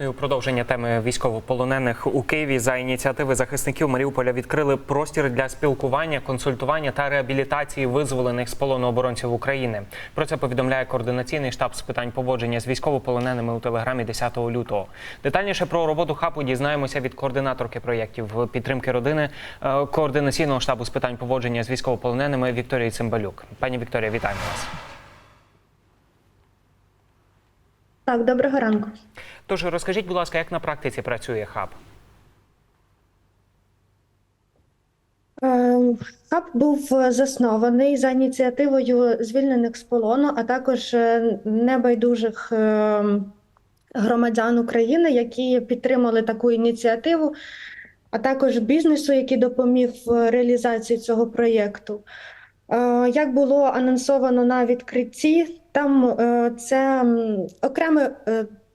Ну у продовження теми військовополонених у Києві за ініціативи захисників Маріуполя відкрили простір для спілкування, консультування та реабілітації визволених з полону оборонців України. Про це повідомляє координаційний штаб з питань поводження з військовополоненими у телеграмі 10 лютого. Детальніше про роботу хабу дізнаємося від координаторки проєктів підтримки родини е, координаційного штабу з питань поводження з військовополоненими Вікторії Цимбалюк. Пані Вікторія, вітаємо вас. Так, доброго ранку. Тож розкажіть, будь ласка, як на практиці працює хаб? Е, Хаб був заснований за ініціативою звільнених з полону, а також е, небайдужих е, громадян України, які підтримали таку ініціативу, а також бізнесу, який допоміг в реалізації цього проєкту. Як було анонсовано на відкритті, там е, це окреме.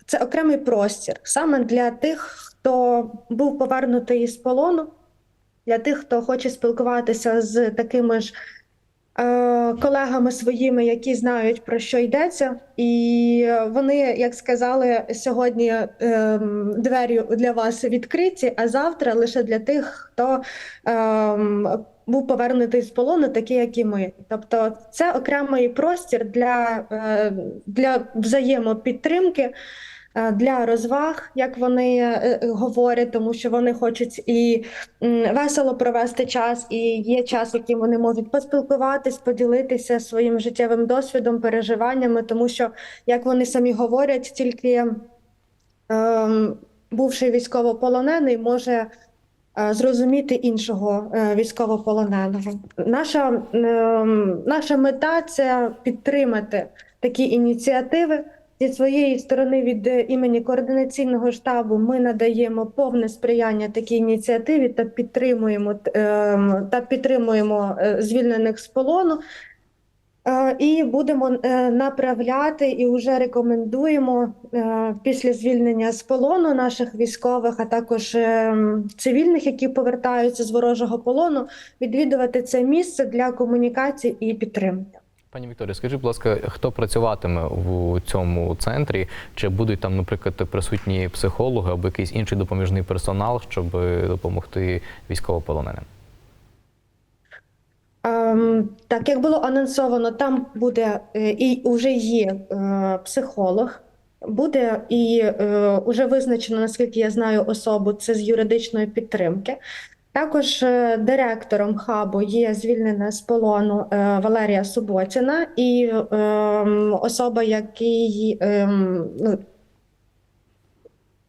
Це окремий простір саме для тих, хто був повернутий з полону, для тих, хто хоче спілкуватися з такими ж колегами своїми, які знають про що йдеться, і вони, як сказали, сьогодні е, двері для вас відкриті, а завтра лише для тих, хто е, був повернутий з полону, такі як і ми. Тобто, це окремий простір для, е, для взаємопідтримки. Е, Для розваг, як вони е, говорять, тому що вони хочуть і весело провести час, і є час, яким вони можуть поспілкуватись, поділитися своїм життєвим досвідом, переживаннями, тому що, як вони самі говорять, тільки ем, бувший військовополонений може е, зрозуміти іншого е, військовополоненого. Наша, ем, наша мета це підтримати такі ініціативи. Зі своєї сторони від е, імені координаційного штабу ми надаємо повне сприяння такій ініціативі та підтримуємо ем, та підтримуємо е, звільнених з полону. Е, І будемо направляти і вже рекомендуємо після звільнення з полону наших військових, а також е, цивільних, які повертаються з ворожого полону, відвідувати це місце для комунікації і підтримки. Пані Вікторія, скажіть, будь ласка, хто працюватиме в цьому центрі? Чи будуть там, наприклад, присутні психологи або якийсь інший допоміжний персонал, щоб допомогти військовополоненим? Ем, так, як було анонсовано, там буде е, і вже є е, психолог, буде і е, вже визначено, наскільки я знаю, особу це з юридичної підтримки. Також е, директором хабу є звільнена з полону е, Валерія Суботіна і ем, особа, який ем, ну,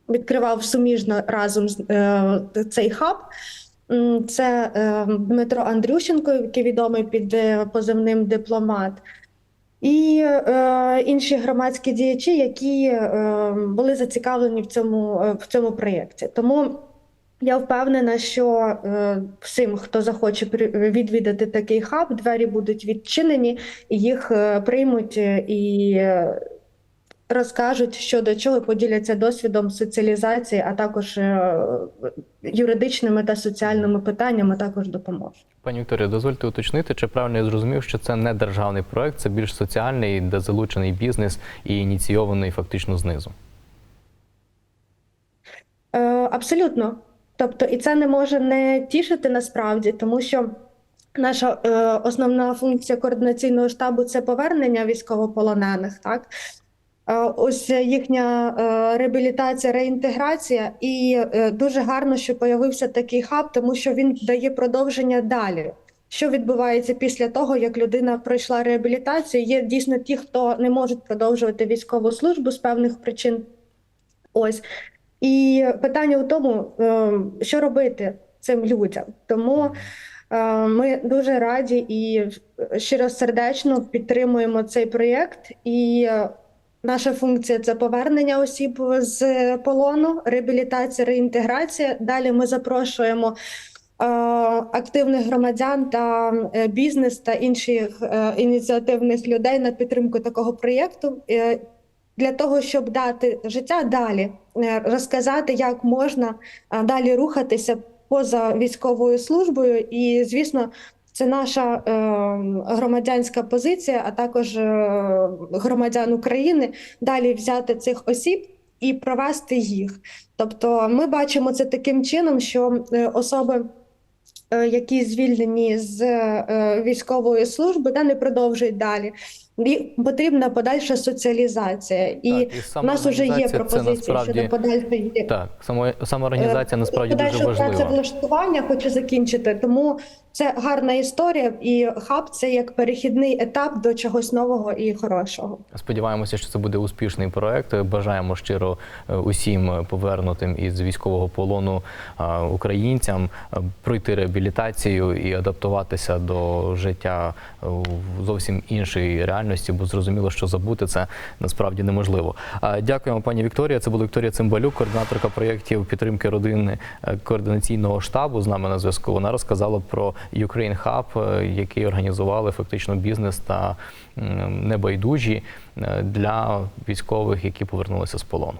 відкривав суміжно разом з е, цей хаб. Це е, Дмитро Андрющенко, який відомий під позивним дипломат, і е, інші громадські діячі, які е, були зацікавлені в цьому, в цьому проєкті. Тому я впевнена, що е, всім, хто захоче відвідати такий хаб, двері будуть відчинені, їх е, приймуть е, і розкажуть, що до чого поділяться досвідом соціалізації, а також юридичними та соціальними питаннями також допоможуть. Пані Вікторія, дозвольте уточнити, чи правильно я зрозумів, що це не державний проект, це більш соціальний, де залучений бізнес і ініційований фактично знизу. Абсолютно. Тобто, і це не може не тішити насправді, тому що наша е, основна функція координаційного штабу це повернення військовополонених, так? Е, Ось їхня е, реабілітація, реінтеграція, і е, дуже гарно, що появився такий хаб, тому що він дає продовження далі. Що відбувається після того, як людина пройшла реабілітацію? Є дійсно ті, хто не можуть продовжувати військову службу з певних причин. Ось і питання у тому, е, що робити цим людям. Тому е, ми дуже раді і щиросердечно підтримуємо цей проєкт. І е, наша функція це повернення осіб з полону, реабілітація, реінтеграція. Далі ми запрошуємо. Активних громадян та бізнес та інших ініціативних людей на підтримку такого проєкту для того, щоб дати життя далі, е, розказати, як можна е, далі рухатися поза військовою службою. І, звісно, це наша е, громадянська позиція, а також е, громадян України далі взяти цих осіб і провести їх. Тобто, ми бачимо це таким чином, що е, особи. Які звільнені з військової служби та не продовжують далі. Потрібна подальша соціалізація, і Так, і нас вже є пропозиції насправді- щодо подальшої Так, само, самоорганізація насправді дуже важлива. працевлаштування хочу закінчити. Тому це гарна історія, і хаб це як перехідний етап до чогось нового і хорошого. Сподіваємося, що це буде успішний проект. Бажаємо щиро е, усім повернутим із військового полону е, українцям е, пройти реабілітацію і адаптуватися до життя е, в зовсім іншій реальності, бо зрозуміло, що забути це насправді неможливо. Дякуємо, пані Вікторія. Це була Вікторія Цимбалюк, координаторка проєктів підтримки родини е, координаційного штабу. З нами на зв'язку. Вона розказала про Ukraine Hub, е, який організували фактично бізнес та небайдужі е, для військових, які повернулися з полону.